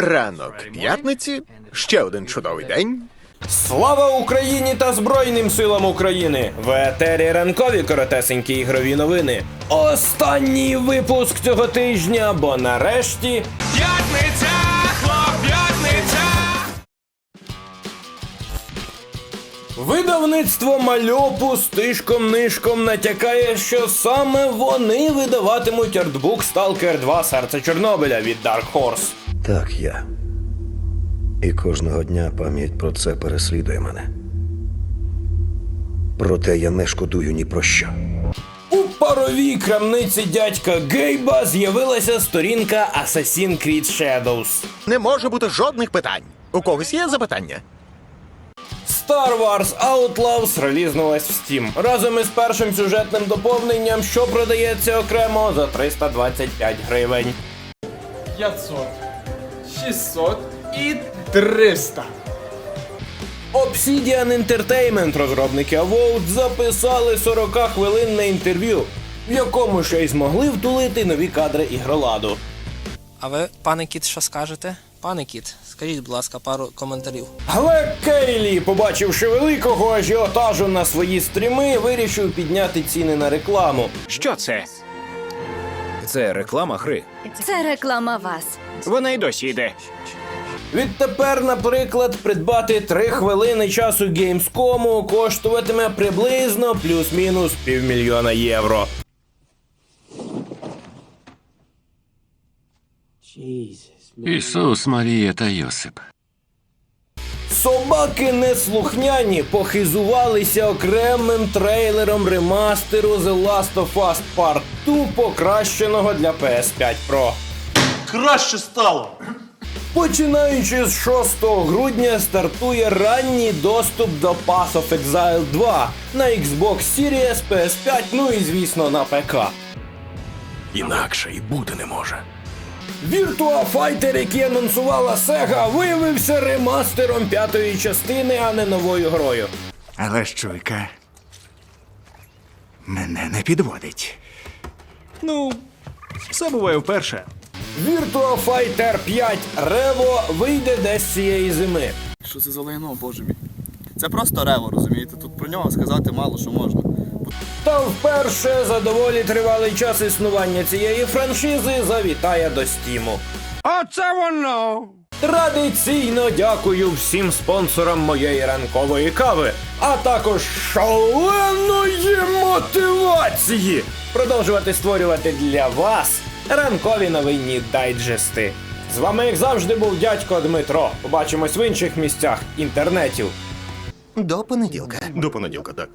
Ранок п'ятниці, ще один чудовий день. Слава Україні та Збройним силам України! В етері ранкові коротесенькі ігрові новини. Останній випуск цього тижня, бо нарешті П'ятниця, хлоп'ятниця! видавництво мальопу з тишком-нишком натякає, що саме вони видаватимуть артбук Stalker 2 Серце Чорнобиля від Dark Horse. Так, я. І кожного дня пам'ять про це переслідує мене. Проте я не шкодую ні про що. У паровій крамниці дядька Гейба з'явилася сторінка Assassin's Creed Shadows. Не може бути жодних питань. У когось є запитання? Star Wars Outlaws релізнулась в Steam разом із першим сюжетним доповненням, що продається окремо за 325 гривень. 500, 600 і 300. Obsidian Entertainment, розробники Avowed, записали 40-хвилинне інтерв'ю, в якому ще й змогли втулити нові кадри ігроладу. А ви, пане кіт, що скажете? Пане кіт, скажіть, будь ласка, пару коментарів. Глек Кейлі, побачивши великого ажіотажу на свої стріми, вирішив підняти ціни на рекламу. Що це? Це реклама гри. Це реклама вас. Вона й досі йде. Відтепер, наприклад, придбати 3 хвилини часу Gamescom коштуватиме приблизно плюс-мінус півмільйона євро. Ісус, Марія та Йосип. Собаки неслухняні похизувалися окремим трейлером ремастеру The Last of Us Part 2, покращеного для PS5 Pro. Краще стало. Починаючи з 6 грудня стартує ранній доступ до Path of Exile 2 на Xbox Series, PS5, ну і звісно на ПК. Інакше і бути не може. Virtua Fighter, який анонсувала Sega, виявився ремастером п'ятої частини, а не новою грою. Але щойка мене не підводить. Ну, все буває вперше. Virtua Fighter 5 Revo вийде десь цієї зими. Що це за лайно, боже мій? Це просто рево, розумієте? Тут про нього сказати мало що можна. Та вперше за доволі тривалий час існування цієї франшизи завітає до Стіму. Оце воно! Традиційно дякую всім спонсорам моєї ранкової кави, а також шаленої мотивації продовжувати створювати для вас ранкові новинні дайджести. З вами, як завжди, був дядько Дмитро. Побачимось в інших місцях інтернетів. До понеділка. До понеділка, так.